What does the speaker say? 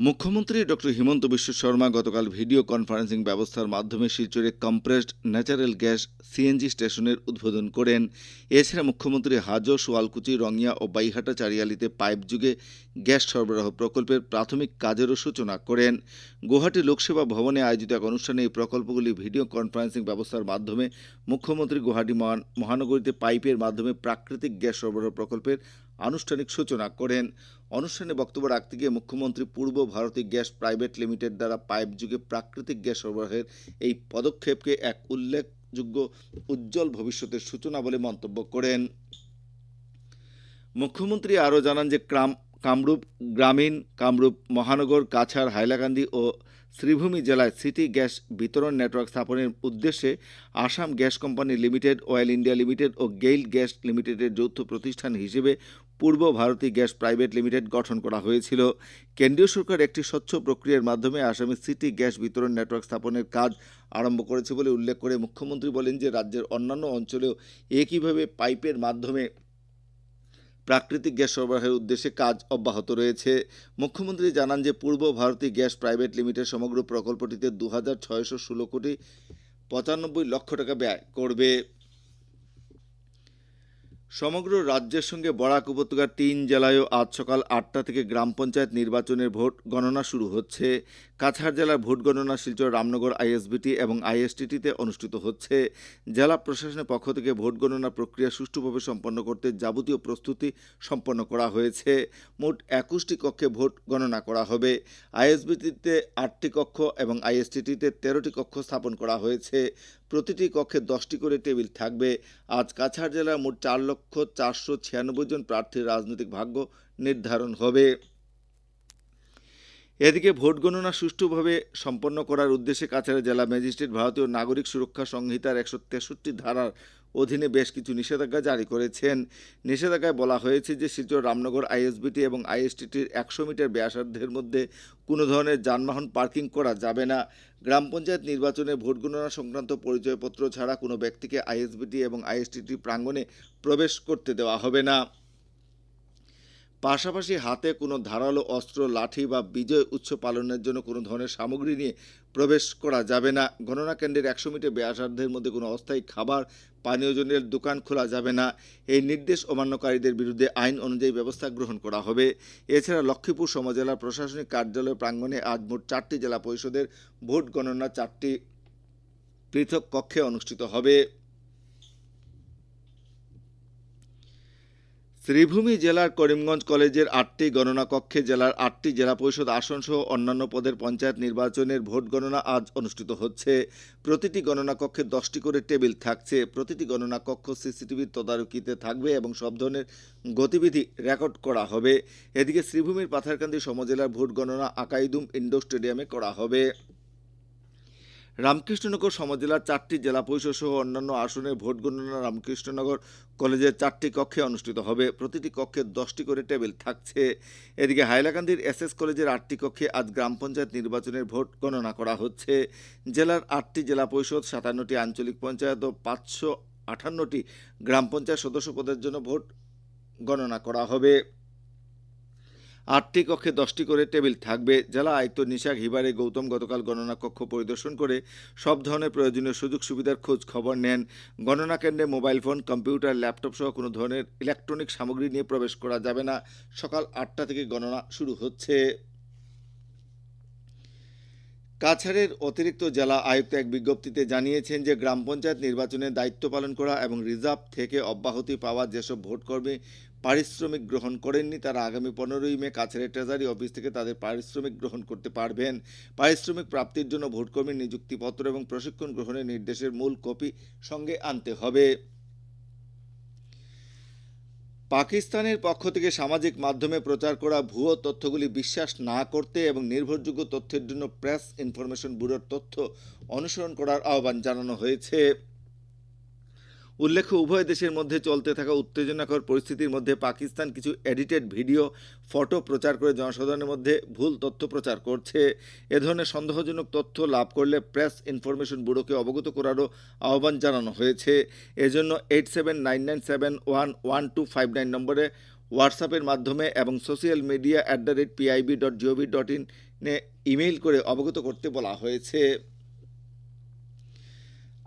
মুখ্যমন্ত্রী ডক্টর হিমন্ত বিশ্ব শর্মা গতকাল video conferencing ব্যবস্থার মাধ্যমে শিলচরে কম্প্রেসড ন্যাচারাল গ্যাস সিএনজি স্টেশনের উদ্বোধন করেন। এছাড়া মুখ্যমন্ত্রী হাজো, সোয়ালকুচি, রঙিয়া ও বাইহাটা চারিয়ালিতে পাইপ যুগে গ্যাস সরবরাহ প্রকল্পের প্রাথমিক কাজেরও সূচনা করেন। গুয়াহাটি লোকসেবা ভবনে আয়োজিত এক অনুষ্ঠানে এই প্রকল্পগুলি ভিডিও কনফারেন্সিং ব্যবস্থার মাধ্যমে মুখ্যমন্ত্রী গুয়াহাটি মহান- মহানগরীতে পাইপের মাধ্যমে প্রাকৃতিক গ্যাস সরবরাহ প্রকল্পের আনুষ্ঠানিক সূচনা করেন। অনুষ্ঠানে বক্তব্য রাখতে গিয়ে মুখ্যমন্ত্রী Purba Bharati gas private limited দ্বারা পাইপ যুগে প্রাকৃতিক গ্যাস সরবরাহের এই পদক্ষেপকে এক উল্লেখযোগ্য উজ্জ্বল ভবিষ্যতের সূচনা বলে মন্তব্য করেন। মুখ্যমন্ত্রী আরও জানান যে ক্রাম, কামরূপ গ্রামীণ, কামরূপ মহানগর, কাছাড়, হাইলাকান্দি ও শ্রীভূমি জেলায় সিটি গ্যাস বিতরণ নেটওয়ার্ক স্থাপনের উদ্দেশ্যে Assam gas company limited oil India limited ও গেইল গ্যাস লিমিটেডের যৌথ প্রতিষ্ঠান হিসেবে পূর্ব ভারতী গ্যাস প্রাইভেট লিমিটেড গঠন করা হয়েছিল। কেন্দ্রীয় সরকার একটি স্বচ্ছ প্রক্রিয়ার মাধ্যমে আসামে সিটি গ্যাস বিতরণ নেটওয়ার্ক স্থাপনের কাজ আরম্ভ করেছে বলে উল্লেখ করে মুখ্যমন্ত্রী বলেন যে রাজ্যের অন্যান্য অঞ্চলেও একইভাবে পাইপের মাধ্যমে প্রাকৃতিক গ্যাস সরবরাহের উদ্দেশ্যে কাজ অব্যাহত রয়েছে। মুখ্যমন্ত্রী জানান যে পূর্ব ভারতী গ্যাস প্রাইভেট লিমিটেড সমগ্র প্রকল্পটিতে দু হাজার ছয়শো ষোলো কোটি পঁচানব্বই লক্ষ টাকা ব্যয় করবে। সমগ্র রাজ্যের সঙ্গে বরাক উপত্যকার তিন জেলায়ও আজ সকাল আটটা থেকে গ্রাম পঞ্চায়েত নির্বাচনের ভোট গণনা শুরু হচ্ছে। কাছাড় জেলার ভোট গণনা শিলচর রামনগর আইএসবিটি এবং আইএসটিটিতে অনুষ্ঠিত হচ্ছে। জেলা প্রশাসনের পক্ষ থেকে ভোট গণনা প্রক্রিয়া সুষ্ঠুভাবে সম্পন্ন করতে যাবতীয় প্রস্তুতি সম্পন্ন করা হয়েছে। মোট একুশটি কক্ষে ভোট গণনা করা হবে। আইএসবিটিতে আটটি কক্ষ এবং আইএসটিটিতে তেরোটি কক্ষ স্থাপন করা হয়েছে। প্রতিটি কক্ষে দশটি করে টেবিল থাকবে। আজ কাছাড় জেলার মোট চার লক্ষ চারশো ছিয়ানব্বই জন প্রার্থীর রাজনৈতিক ভাগ্য নির্ধারণ হবে। এদিকে ভোট গণনা সুষ্ঠুভাবে সম্পন্ন করার উদ্দেশ্যে কাছাড়া জেলা ম্যাজিস্ট্রেট ভারতীয় নাগরিক সুরক্ষা সংহিতার একশো তেষট্টি ধারার অধীনে বেশ কিছু নিষেধাজ্ঞা জারি করেছেন। নিষেধাজ্ঞায় বলা হয়েছে যে শিলচর রামনগর আইএসবিটি এবং আইএসটিটির একশো মিটার ব্যাসার্ধের মধ্যে কোনো ধরনের যানবাহন পার্কিং করা যাবে না। গ্রাম পঞ্চায়েত নির্বাচনে ভোট গণনা সংক্রান্ত পরিচয়পত্র ছাড়া কোনো ব্যক্তিকে আইএসবিটি এবং আইএসটিটি প্রাঙ্গণে প্রবেশ করতে দেওয়া হবে না। পাশাপাশি হাতে কোনো ধারালো অস্ত্র, লাঠি বা বিজয় উৎসব পালনের জন্য কোনো ধরনের সামগ্রী নিয়ে প্রবেশ করা যাবে না। গণনা কেন্দ্রের একশো মিটার ব্যাসার্ধের মধ্যে কোনো অস্থায়ী খাবার, পানীয় জলের দোকান খোলা যাবে না। এই নির্দেশ অমান্যকারীদের বিরুদ্ধে আইন অনুযায়ী ব্যবস্থা গ্রহণ করা হবে। এছাড়া লক্ষ্মীপুর সমজেলার প্রশাসনিক কার্যালয় প্রাঙ্গণে আজ মোট চারটি জেলা পরিষদের ভোট গণনা চারটি পৃথক কক্ষে অনুষ্ঠিত হবে। শ্রীভূমি জেলার করিমগঞ্জ কলেজের আটটি গণনা কক্ষে জেলার আটটি জেলা পরিষদ আসন সহ অন্যান্য পদের পঞ্চায়েত নির্বাচনের ভোট গণনা আজ অনুষ্ঠিত হচ্ছে। প্রতিটি গণনা কক্ষে দশটি করে টেবিল থাকছে। প্রতিটি গণনা কক্ষ সিসিটিভির তদারকিতে থাকবে এবং সব ধরনের গতিবিধি রেকর্ড করা হবে। এদিকে শ্রীভূমির পাথারকান্দি সমজেলার ভোট গণনা আকাইদুম ইন্ডোর স্টেডিয়ামে করা হবে। রামকৃষ্ণনগর সমজেলার চারটি জেলা পরিষদ সহ অন্যান্য আসনের ভোট গণনা রামকৃষ্ণনগর কলেজের চারটি কক্ষে অনুষ্ঠিত হবে। প্রতিটি কক্ষে দশটি করে টেবিল থাকছে। এদিকে হাইলাকান্দির এসএস কলেজের আটটি কক্ষে আজ গ্রাম পঞ্চায়েত নির্বাচনের ভোট গণনা করা হচ্ছে। জেলার আটটি জেলা পরিষদ সাতান্নটি আঞ্চলিক পঞ্চায়েত ও পাঁচশো আটান্নটি গ্রাম পঞ্চায়েত সদস্য পদের জন্য ভোট গণনা করা হবে। আটটি কক্ষে দশটি করে টেবিল থাকবে। জেলা আয়ুক্ত নিশাক হিবারে গৌতম গতকাল গণনা কক্ষ পরিদর্শন করে সব ধরনের প্রয়োজনীয় সুযোগ সুবিধার খোঁজ খবর নেন। গণনা কেন্দ্রে মোবাইল ফোন, কম্পিউটার, ল্যাপটপ সহ কোনো ধরনের ইলেকট্রনিক সামগ্রী নিয়ে প্রবেশ করা যাবে না। সকাল আটটা থেকে গণনা শুরু হচ্ছে। কাছাড়ের অতিরিক্ত জেলা আয়ুক্ত এক বিজ্ঞপ্তিতে জানিয়েছেন যে গ্রাম পঞ্চায়েত নির্বাচনে দায়িত্ব পালন করা এবং রিজার্ভ থেকে অব্যাহতি পাওয়া যেসব ভোটকর্মী পারিশ্রমিক গ্রহণ করেননি, তারা আগামী পনেরোই মে কাছাড়ের ট্রেজারি অফিস থেকে তাদের পারিশ্রমিক গ্রহণ করতে পারবেন। পারিশ্রমিক প্রাপ্তির জন্য ভোটকর্মী নিযুক্তিপত্র এবং প্রশিক্ষণ গ্রহণের নির্দেশের মূল কপি সঙ্গে আনতে হবে। পাকিস্তানের পক্ষ থেকে সামাজিক মাধ্যমে প্রচার করা ভুয়ো তথ্যগুলি বিশ্বাস না করতে এবং নির্ভরযোগ্য তথ্যের জন্য প্রেস ইনফরমেশন ব্যুরোর তথ্য অনুসরণ করার আহ্বান জানানো হয়েছে। উল্লেখ্য, উভয় দেশের মধ্যে চলতে থাকা উত্তেজনাকর পরিস্থিতির মধ্যে পাকিস্তান কিছু এডিটেড ভিডিও ফটো প্রচার করে জনসাধারণের মধ্যে ভুল তথ্য প্রচার করছে। এ ধরনের সন্দেহজনক তথ্য লাভ করলে প্রেস ইনফরমেশন ব্যুরোকে অবগত করারও আহ্বান জানানো হয়েছে। এজন্য eight seven nine nine seven one one two five nine নম্বরে হোয়াটসঅ্যাপের মাধ্যমে এবং social media at the rate PIB dot GOV dot ইনে ইমেইল করে অবগত করতে বলা হয়েছে।